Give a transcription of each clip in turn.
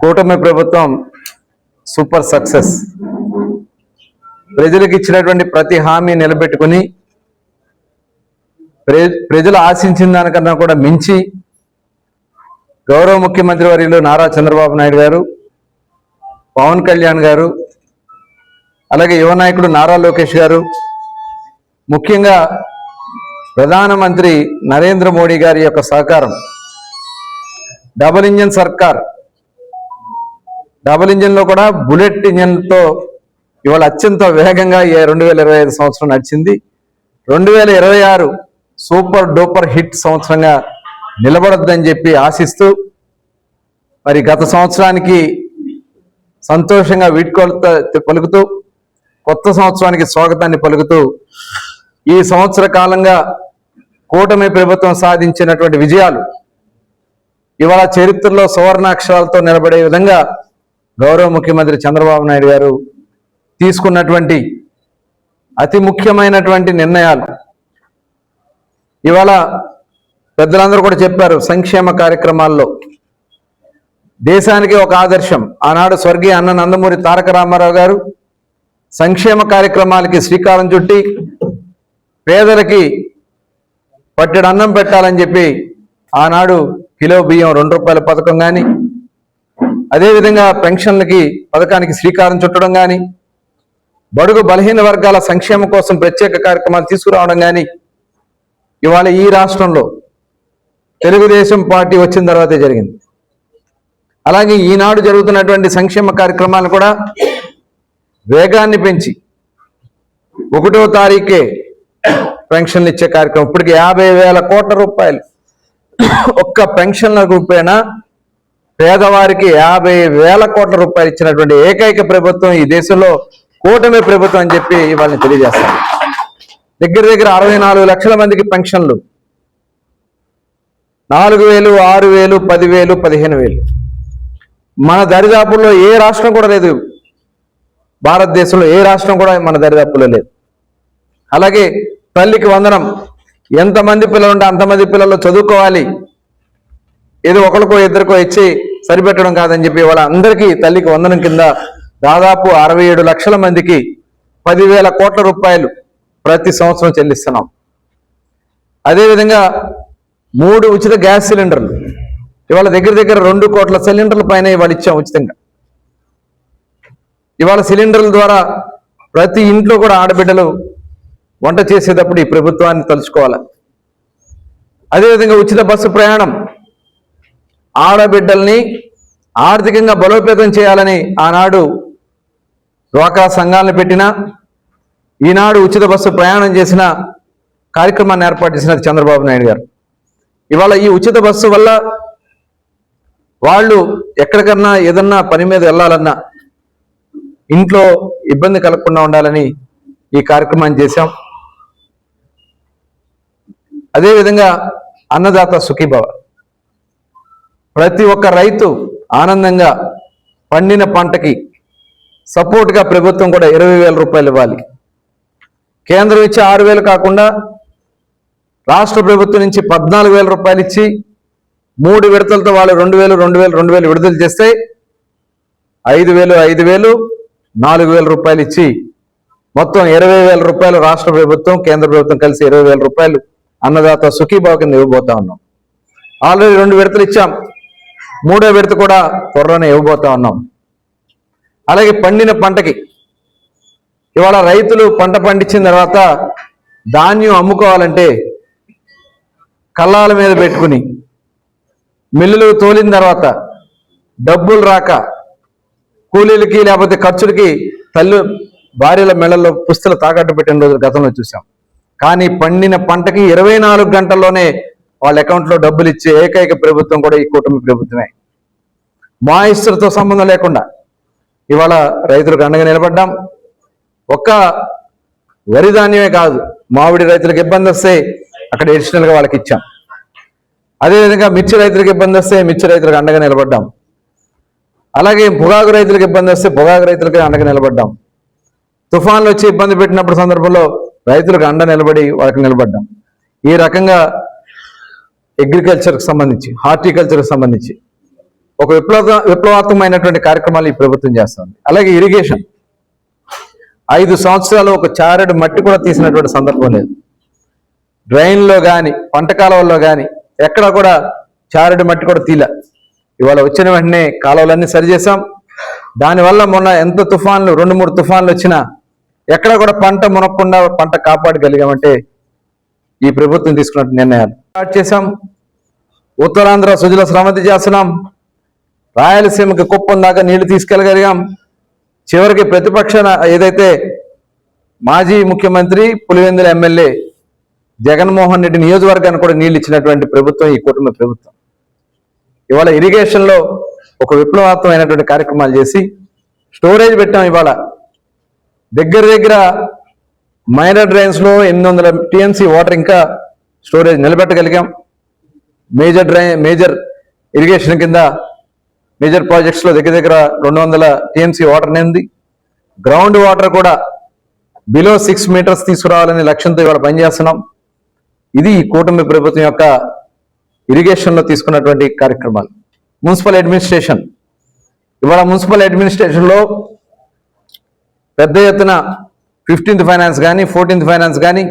కూటమి ప్రభుత్వం super success. ప్రజలకు ఇచ్చినటువంటి ప్రతి హామీ నిలబెట్టుకుని ప్ర- ప్రజలు ఆశించిన దానికన్నా కూడా మించి గౌరవ ముఖ్యమంత్రి వర్యులు నారా చంద్రబాబు నాయుడు గారు పవన్ కళ్యాణ్ గారు అలాగే యువ నాయకుడు నారా లోకేష్ గారు ముఖ్యంగా ప్రధానమంత్రి నరేంద్ర మోడీ గారి యొక్క సహకారం డబుల్ ఇంజన్ సర్కార్ డబుల్ ఇంజన్లో కూడా బుల్లెట్ ఇంజన్తో ఇవాళ అత్యంత వేగంగా ఈ రెండు వేల ఇరవై ఐదు సంవత్సరం నడిచింది. రెండు వేల ఇరవై ఆరు సూపర్ డూపర్ హిట్ సంవత్సరంగా నిలబడద్దని చెప్పి ఆశిస్తూ మరి గత సంవత్సరానికి సంతోషంగా వీడ్కొలత పలుకుతూ కొత్త సంవత్సరానికి స్వాగతాన్ని పలుకుతూ ఈ సంవత్సర కాలంగా కూటమి ప్రభుత్వం సాధించినటువంటి విజయాలు ఇవాళ చరిత్రలో సువర్ణాక్షరాలతో నిలబడే విధంగా గౌరవ ముఖ్యమంత్రి చంద్రబాబు నాయుడు గారు తీసుకున్నటువంటి అతి ముఖ్యమైనటువంటి నిర్ణయాలు. ఇవాళ పెద్దలందరూ కూడా చెప్పారు సంక్షేమ కార్యక్రమాల్లో. దేశానికి ఒక ఆదర్శం. ఆనాడు స్వర్గీయ అన్న నందమూరి తారక రామారావు గారు సంక్షేమ కార్యక్రమాలకి శ్రీకారం చుట్టి పేదలకి పట్టెడు అన్నం పెట్టాలని చెప్పి ఆనాడు కిలో బియ్యం రెండు రూపాయల పథకం కానీ అదేవిధంగా పెన్షన్లకి పథకానికి శ్రీకారం చుట్టడం కానీ బడుగు బలహీన వర్గాల సంక్షేమం కోసం ప్రత్యేక కార్యక్రమాలు తీసుకురావడం కానీ ఇవాళ ఈ రాష్ట్రంలో తెలుగుదేశం పార్టీ వచ్చిన తర్వాతే జరిగింది. అలాగే ఈనాడు జరుగుతున్నటువంటి సంక్షేమ కార్యక్రమాలు కూడా వేగాన్ని పెంచి ఒకటో తారీఖే పెన్షన్లు ఇచ్చే కార్యక్రమం. ఇప్పటికి యాభై వేల కోట్ల రూపాయలు ఒక్క పెన్షన్ల రూపేణా పేదవారికి యాభై వేల కోట్ల రూపాయలు ఇచ్చినటువంటి ఏకైక ప్రభుత్వం ఈ దేశంలో కూటమి ప్రభుత్వం అని చెప్పి వాళ్ళని తెలియజేస్తారు దగ్గర దగ్గర అరవై నాలుగు లక్షల మందికి పెన్షన్లు. నాలుగు వేలు ఆరు వేలు పదివేలు పదిహేను వేలు. మన దరిదాపుల్లో ఏ రాష్ట్రం కూడా లేదు. భారతదేశంలో ఏ రాష్ట్రం కూడా మన దరిదాపుల్లో లేదు. అలాగే తల్లికి వందనం. ఎంతమంది పిల్లలు ఉంటే అంతమంది పిల్లలు చదువుకోవాలి. ఏదో ఒకరికో ఇద్దరికో ఇచ్చి సరిపెట్టడం కాదని చెప్పి వాళ్ళందరికీ తల్లికి వందనం కింద దాదాపు అరవై ఏడు లక్షల మందికి పదివేల కోట్ల రూపాయలు ప్రతి సంవత్సరం చెల్లిస్తున్నాం. అదేవిధంగా మూడు ఉచిత గ్యాస్ సిలిండర్లు. ఇవాళ దగ్గర దగ్గర రెండు కోట్ల సిలిండర్ల పైన ఇవాళ ఇచ్చాం ఉచితంగా. ఇవాళ సిలిండర్ల ద్వారా ప్రతి ఇంట్లో కూడా ఆడబిడ్డలు వంట చేసేటప్పుడు ఈ ప్రభుత్వాన్ని తలుచుకోవాలి. అదేవిధంగా ఉచిత బస్సు ప్రయాణం. ఆడబిడ్డల్ని ఆర్థికంగా బలోపేతం చేయాలని ఆనాడు డ్వాకా సంఘాలను పెట్టిన ఈనాడు ఉచిత బస్సు ప్రయాణం చేసిన కార్యక్రమాన్ని ఏర్పాటు చేసిన చంద్రబాబు నాయుడు గారు. ఇవాళ ఈ ఉచిత బస్సు వల్ల వాళ్ళు ఎక్కడికన్నా ఏదన్నా పని మీద వెళ్ళాలన్నా ఇంట్లో ఇబ్బంది కలగకుండా ఉండాలని ఈ కార్యక్రమాన్ని చేశాం. అదేవిధంగా అన్నదాత సుఖీభవ. ప్రతి ఒక్క రైతు ఆనందంగా పండిన పంటకి సపోర్ట్గా ప్రభుత్వం కూడా ఇరవై వేల రూపాయలు ఇవ్వాలి. కేంద్రం ఇచ్చి ఆరు వేలు కాకుండా రాష్ట్ర ప్రభుత్వం నుంచి పద్నాలుగు వేల రూపాయలు ఇచ్చి మూడు విడతలతో వాళ్ళు రెండు వేలు రెండు వేలు రెండు వేలు విడుదల చేస్తే ఐదు వేలు ఐదు వేలు నాలుగు వేల రూపాయలు ఇచ్చి మొత్తం ఇరవై వేల రూపాయలు రాష్ట్ర ప్రభుత్వం కేంద్ర ప్రభుత్వం కలిసి ఇరవై వేల రూపాయలు అన్నదాత సుఖీభావ కింద ఇవ్వబోతా ఉన్నాం. ఆల్రెడీ రెండు విడతలు ఇచ్చాం. మూడో విడత కూడా త్వరలోనే ఇవ్వబోతా ఉన్నాం. అలాగే పండిన పంటకి ఇవాళ రైతులు పంట పండించిన తర్వాత ధాన్యం అమ్ముకోవాలంటే కళ్ళాల మీద పెట్టుకుని మిల్లులు తోలిన తర్వాత డబ్బులు రాక కూలీలకి లేకపోతే ఖర్చులకి తల్లి భార్యల మెడల్లో పుస్తలు తాకట్టు పెట్టిన రోజులు గతంలో చూసాం. కానీ పండిన పంటకి ఇరవై నాలుగు గంటల్లోనే వాళ్ళ అకౌంట్లో డబ్బులు ఇచ్చే ఏకైక ప్రభుత్వం కూడా ఈ కూటమి ప్రభుత్వమే. మా ఇష్టలతో సంబంధం లేకుండా ఇవాళ రైతులకు అండగా నిలబడ్డాం. ఒక్క వరి ధాన్యమే కాదు మామిడి రైతులకు ఇబ్బంది వస్తే అక్కడ ఎడిషనల్గా వాళ్ళకి ఇచ్చాం. అదేవిధంగా మిర్చి రైతులకు ఇబ్బంది వస్తే మిర్చి రైతులకు అండగా నిలబడ్డాం. అలాగే పొగాకు రైతులకు ఇబ్బంది వస్తే పొగాకు రైతులకు అండగా నిలబడ్డాం. తుఫాన్లు వచ్చి ఇబ్బంది పెట్టినప్పుడు సందర్భంలో రైతులకు అండ నిలబడి వాళ్ళకి నిలబడ్డాం. ఈ రకంగా అగ్రికల్చర్కి సంబంధించి హార్టికల్చర్కి సంబంధించి. ఒక విప్లవ విప్లవాత్మకమైనటువంటి కార్యక్రమాలు ఈ ప్రభుత్వం చేస్తుంది. అలాగే ఇరిగేషన్ ఐదు సంవత్సరాలు ఒక చారడు మట్టి కూడా తీసినటువంటి సందర్భం లేదు. డ్రైన్లో కానీ పంట కాలువల్లో కానీ ఎక్కడ కూడా చారడు మట్టి కూడా తీల. ఇవాళ వచ్చిన వెంటనే కాలువలన్నీ సరిచేసాం దానివల్ల మొన్న ఎంత తుఫాన్లు రెండు మూడు తుఫాన్లు వచ్చినా ఎక్కడ కూడా పంట మునక్కుండా పంట కాపాడగలిగామంటే ఈ ప్రభుత్వం తీసుకున్న నిర్ణయాలు. స్టార్ట్ చేశాం. ఉత్తరాంధ్ర సుజల శ్రమతి చేస్తున్నాం. రాయలసీమకి కుప్పం దాకా నీళ్ళు తీసుకెళ్ళగలిగాం. చివరికి ప్రతిపక్ష ఏదైతే మాజీ ముఖ్యమంత్రి పులివెందుల ఎమ్మెల్యే జగన్మోహన్ రెడ్డి నియోజకవర్గానికి కూడా నీళ్ళు ఇచ్చినటువంటి ప్రభుత్వం ఈ కుటుంబ ప్రభుత్వం. ఇవాళ ఇరిగేషన్లో ఒక విప్లవాత్మకమైనటువంటి కార్యక్రమాలు చేసి స్టోరేజ్ పెట్టాం ఇవాళ. దగ్గర దగ్గర మైనర్ డ్రైన్స్లో ఎనిమిది వందల టీఎంసీ వాటర్ ఇంకా స్టోరేజ్ నిలబెట్టగలిగాం. మేజర్ డ్రై మేజర్ ఇరిగేషన్ కింద మేజర్ ప్రాజెక్ట్స్లో దగ్గర దగ్గర రెండు వందల టీఎంసీ వాటర్ ఉంది. గ్రౌండ్ వాటర్ కూడా బిలో సిక్స్ మీటర్స్ తీసుకురావాలనే లక్ష్యంతో ఇవాళ పనిచేస్తున్నాం. ఇది ఈ కూటమి ప్రభుత్వం యొక్క ఇరిగేషన్లో తీసుకున్నటువంటి కార్యక్రమాలు. మున్సిపల్ అడ్మినిస్ట్రేషన్ ఇవాళ మున్సిపల్ అడ్మినిస్ట్రేషన్లో పెద్ద ఎత్తున ఫిఫ్టీన్త్ ఫైనాన్స్ కానీ ఫోర్టీన్త్ ఫైనాన్స్ కానీ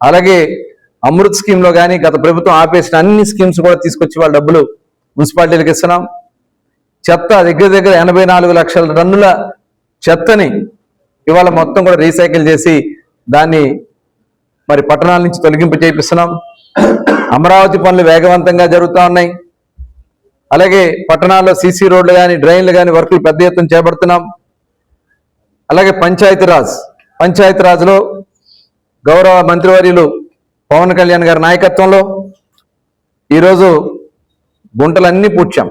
అలాగే అమృత్ స్కీమ్లో కానీ గత ప్రభుత్వం ఆపేసిన అన్ని స్కీమ్స్ కూడా తీసుకొచ్చి వాళ్ళ డబ్బులు మున్సిపాలిటీలకు ఇస్తున్నాం. చెత్త దగ్గర దగ్గర ఎనభై నాలుగు లక్షల టన్నుల చెత్తని ఇవాళ మొత్తం కూడా రీసైకిల్ చేసి దాన్ని మరి పట్టణాల నుంచి తొలగింపు చేపిస్తున్నాం. అమరావతి పనులు వేగవంతంగా జరుగుతూ ఉన్నాయి. అలాగే పట్టణాల్లో సీసీ రోడ్లు కానీ డ్రైన్లు కానీ వర్కులు పెద్ద ఎత్తున చేపడుతున్నాం. అలాగే పంచాయతీరాజ్ పంచాయతీరాజ్లో గౌరవ మంత్రివర్యులు పవన్ కళ్యాణ్ గారి నాయకత్వంలో ఈరోజు గుంటలన్నీ పూడ్చాం.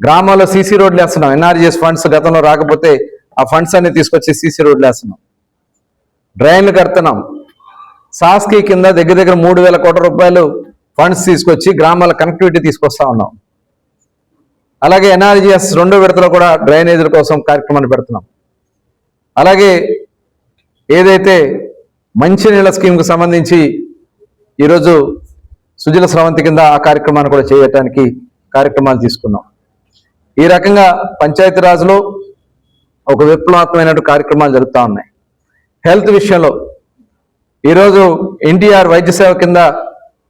గ్రామాల్లో సీసీ రోడ్లు వేస్తున్నాం. ఎన్ఆర్జీఎస్ ఫండ్స్ గతంలో రాకపోతే ఆ ఫండ్స్ అన్ని తీసుకొచ్చి సీసీ రోడ్లు వేస్తున్నాం. డ్రైన్లు కడుతున్నాం. సాస్కి కింద దగ్గర దగ్గర మూడు వేల కోట్ల రూపాయలు ఫండ్స్ తీసుకొచ్చి గ్రామాల కనెక్టివిటీ తీసుకొస్తా ఉన్నాం. అలాగే ఎన్ఆర్జీఎస్ రెండో విడతలో కూడా డ్రైనేజీల కోసం కార్యక్రమాన్ని పెడుతున్నాం. అలాగే ఏదైతే మంచినీళ్ళ స్కీమ్కి సంబంధించి ఈరోజు సుజల స్రవంతి కింద ఆ కార్యక్రమాన్ని కూడా చేయటానికి కార్యక్రమాలు తీసుకున్నాం. ఈ రకంగా పంచాయతీరాజ్లో ఒక విప్లవాత్మైన కార్యక్రమాలు జరుగుతూ ఉన్నాయి. హెల్త్ విషయంలో ఈరోజు ఎన్టీఆర్ వైద్య సేవ కింద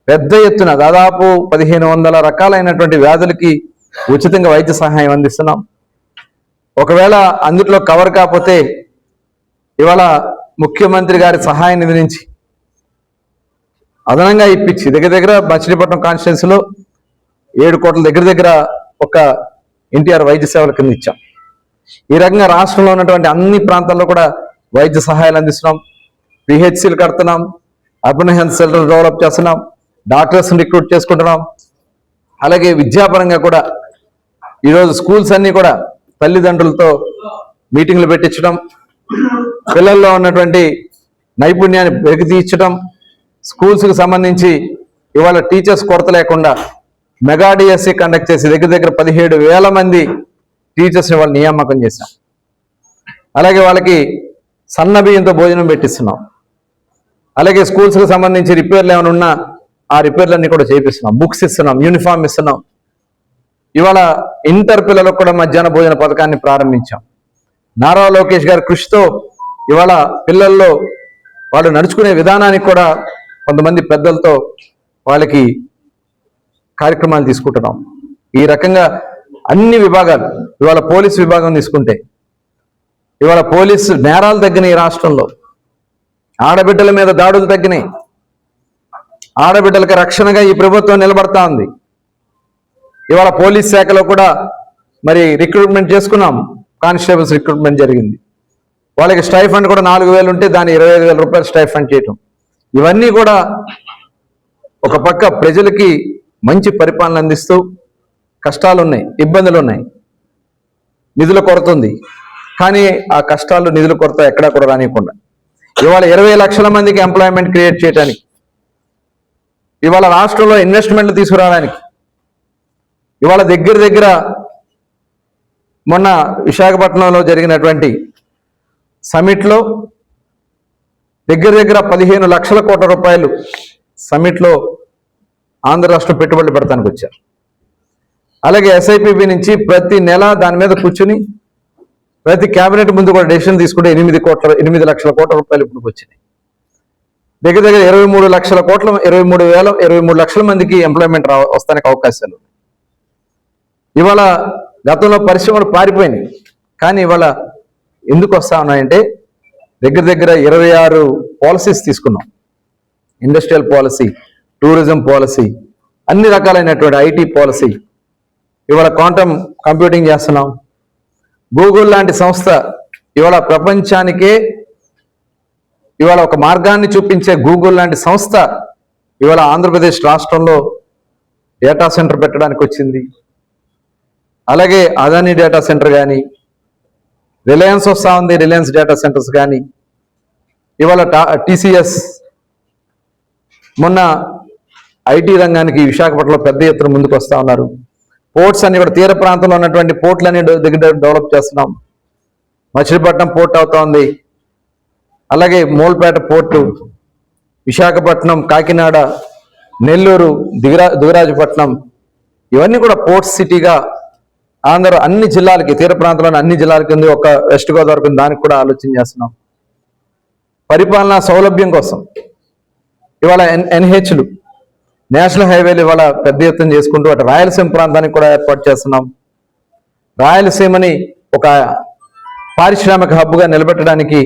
పెద్ద ఎత్తున దాదాపు పదిహేను వందల రకాలైనటువంటి వ్యాధులకి ఉచితంగా వైద్య సహాయం అందిస్తున్నాం. ఒకవేళ అందుట్లో కవర్ కాకపోతే ఇవాళ ముఖ్యమంత్రి గారి సహాయ నిధి నుంచి అదనంగా ఇప్పించి దగ్గర దగ్గర మచిలీపట్నం కాన్స్టిట్యున్సీలో ఏడు కోట్ల దగ్గర దగ్గర ఒక ఎన్టీఆర్ వైద్య సేవల కింద ఇచ్చాం. ఈ రకంగా రాష్ట్రంలో ఉన్నటువంటి అన్ని ప్రాంతాల్లో కూడా వైద్య సహాయాలు అందిస్తున్నాం. పిహెచ్సిలు కడుతున్నాం. అర్బన్ హెల్త్ సెంటర్ డెవలప్ చేస్తున్నాం. డాక్టర్స్ని రిక్రూట్ చేసుకుంటున్నాం. అలాగే విద్యాపరంగా కూడా ఈరోజు స్కూల్స్ అన్నీ కూడా తల్లిదండ్రులతో మీటింగ్లు పెట్టించడం. పిల్లల్లో ఉన్నటువంటి నైపుణ్యాన్ని వెలికి తీర్చడం స్కూల్స్కి సంబంధించి ఇవాళ టీచర్స్ కొరత లేకుండా మెగా డిఎస్సి కండక్ట్ చేసి దగ్గర దగ్గర పదిహేడు వేల మంది టీచర్స్ని వాళ్ళు నియామకం చేశాం. అలాగే వాళ్ళకి సన్న బియ్యంతో భోజనం పెట్టిస్తున్నాం. అలాగే స్కూల్స్కి సంబంధించి రిపేర్లు ఏమైనా ఉన్నా ఆ రిపేర్లన్నీ కూడా చేపిస్తున్నాం. బుక్స్ ఇస్తున్నాం యూనిఫామ్ ఇస్తున్నాం. ఇవాళ ఇంటర్ పిల్లలకు కూడా మధ్యాహ్న భోజన పథకాన్ని ప్రారంభించాం. నారా లోకేష్ గారి కృషితో ఇవాళ పిల్లల్లో వాళ్ళు నడుచుకునే విధానానికి కూడా కొంతమంది పెద్దలతో వాళ్ళకి కార్యక్రమాలు తీసుకుంటున్నాం. ఈ రకంగా అన్ని విభాగాలు ఇవాళ పోలీస్ విభాగం తీసుకుంటే ఇవాళ పోలీసు నేరాలు తగ్గినాయి ఈ రాష్ట్రంలో. ఆడబిడ్డల మీద దాడులు తగ్గినాయి. ఆడబిడ్డలకు రక్షణగా ఈ ప్రభుత్వం నిలబడతా ఉంది. ఇవాళ పోలీస్ శాఖలో కూడా మరి రిక్రూట్మెంట్ చేసుకున్నాం. కానిస్టేబుల్స్ రిక్రూట్మెంట్ జరిగింది. వాళ్ళకి స్టైఫండ్ కూడా నాలుగు వేలు ఉంటే దాన్ని ఇరవై ఐదు వేల రూపాయలు స్టైఫండ్ చేయటం. ఇవన్నీ కూడా ఒక పక్క ప్రజలకి మంచి పరిపాలన అందిస్తూ కష్టాలు ఉన్నాయి ఇబ్బందులు ఉన్నాయి నిధుల కొరత ఉంది. కానీ ఆ కష్టాలు నిధుల కొరత ఎక్కడా కూడా రానియకుండా. ఇవాళ ఇరవై లక్షల మందికి ఎంప్లాయ్మెంట్ క్రియేట్ చేయడానికి ఇవాళ రాష్ట్రంలో ఇన్వెస్ట్మెంట్లు తీసుకురావడానికి ఇవాళ దగ్గర దగ్గర మొన్న విశాఖపట్నంలో జరిగినటువంటి సమిట్లో దగ్గర దగ్గర పదిహేను లక్షల కోట్ల రూపాయలు సమిట్లో ఆంధ్ర రాష్ట్రం పెట్టుబడులు పెడతానికి వచ్చారు. అలాగే ఎస్ఐపిబి నుంచి ప్రతి నెల దాని మీద కూర్చుని ప్రతి కేబినెట్ ముందు కూడా డెసిషన్ తీసుకుంటే ఎనిమిది కోట్ల ఎనిమిది లక్షల కోట్ల రూపాయలు ఇప్పుడు వచ్చినాయి. దగ్గర దగ్గర ఇరవై మూడు లక్షల కోట్ల ఇరవై మూడు వేల ఇరవై మూడు లక్షల మందికి ఎంప్లాయ్మెంట్ రా వస్తానికి అవకాశాలు ఇవాళ గతంలో పరిశ్రమలు పారిపోయినాయి. కానీ ఇవాళ ఎందుకు వస్తా ఉన్నాయంటే దగ్గర దగ్గర ఇరవై ఆరు పాలసీస్ తీసుకున్నాం. ఇండస్ట్రియల్ పాలసీ టూరిజం పాలసీ అన్ని రకాలైనటువంటి ఐటీ పాలసీ ఇవాళ క్వాంటమ్ కంప్యూటింగ్ చేస్తున్నాం. గూగుల్ లాంటి సంస్థ ఇవాళ ప్రపంచానికే ఇవాళ ఒక మార్గాన్ని చూపించే గూగుల్ లాంటి సంస్థ ఇవాళ ఆంధ్రప్రదేశ్ రాష్ట్రంలో డేటా సెంటర్ పెట్టడానికి వచ్చింది. అలాగే అదానీ డేటా సెంటర్ కానీ రిలయన్స్ వస్తూ ఉంది రిలయన్స్ డేటా సెంటర్స్ కానీ ఇవాళ టీసీఎస్ మొన్న ఐటీ రంగానికి విశాఖపట్నంలో పెద్ద ఎత్తున ముందుకు వస్తూ ఉన్నారు. పోర్ట్స్ అన్ని కూడా తీర ప్రాంతంలో ఉన్నటువంటి పోర్ట్లన్నీ దగ్గర డెవలప్ చేస్తున్నాం. మచిలీపట్నం పోర్ట్ అవుతా ఉంది. అలాగే మూలపేట పోర్టు విశాఖపట్నం కాకినాడ నెల్లూరు దిగరా దిగరాజపట్నం ఇవన్నీ కూడా పోర్ట్ సిటీగా ఆంధ్ర అన్ని జిల్లాలకి తీర ప్రాంతంలోని అన్ని జిల్లాలకి ఉంది. ఒక వెస్ట్ గోదావరి కింద దానికి కూడా ఆలోచన చేస్తున్నాం. పరిపాలనా సౌలభ్యం కోసం ఇవాళ ఎన్ ఎన్హెచ్లు నేషనల్ హైవేలు ఇవాళ పెద్ద ఎత్తున చేసుకుంటూ అటు రాయలసీమ ప్రాంతానికి కూడా ఏర్పాటు చేస్తున్నాం. రాయలసీమని ఒక పారిశ్రామిక హబ్గా నిలబెట్టడానికి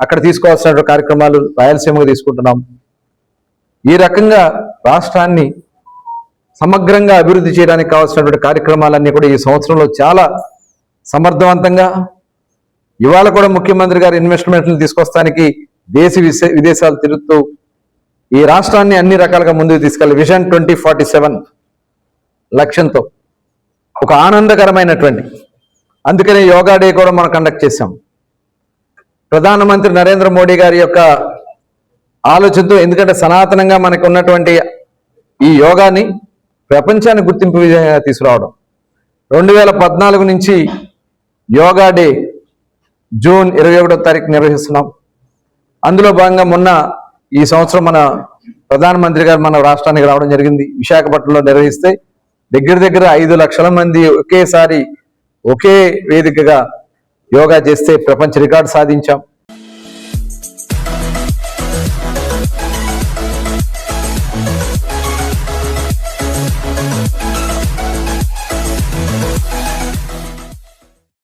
అక్కడ తీసుకోవాల్సిన కార్యక్రమాలు రాయలసీమకు తీసుకుంటున్నాం. ఈ రకంగా రాష్ట్రాన్ని సమగ్రంగా అభివృద్ధి చేయడానికి కావాల్సినటువంటి కార్యక్రమాలన్నీ కూడా ఈ సంవత్సరంలో చాలా సమర్థవంతంగా ఇవాళ కూడా ముఖ్యమంత్రి గారు ఇన్వెస్ట్మెంట్లు తీసుకొస్తానికి దేశ విదేశాలు తిరుగుతూ ఈ రాష్ట్రాన్ని అన్ని రకాలుగా ముందుకు తీసుకెళ్ళి విజన్ ట్వంటీ ఫార్టీ సెవెన్ లక్ష్యంతో ఒక ఆనందకరమైనటువంటి అందుకనే యోగా డే కూడా మనం కండక్ట్ చేశాం. ప్రధానమంత్రి నరేంద్ర మోడీ గారి యొక్క ఆలోచనతో ఎందుకంటే సనాతనంగా మనకు ఉన్నటువంటి ఈ యోగాని ప్రపంచాన్ని గుర్తింపు విజయంగా తీసుకురావడం. రెండు వేల పద్నాలుగు నుంచి యోగా డే జూన్ ఇరవై ఒకటో తారీఖు నిర్వహిస్తున్నాం. అందులో భాగంగా మొన్న ఈ సంవత్సరం మన ప్రధానమంత్రి గారు మన రాష్ట్రానికి రావడం జరిగింది. విశాఖపట్నంలో నిర్వహిస్తే దగ్గర దగ్గర ఐదు లక్షల మంది ఒకేసారి ఒకే వేదికగా యోగా చేస్తే ప్రపంచ రికార్డు సాధించాం.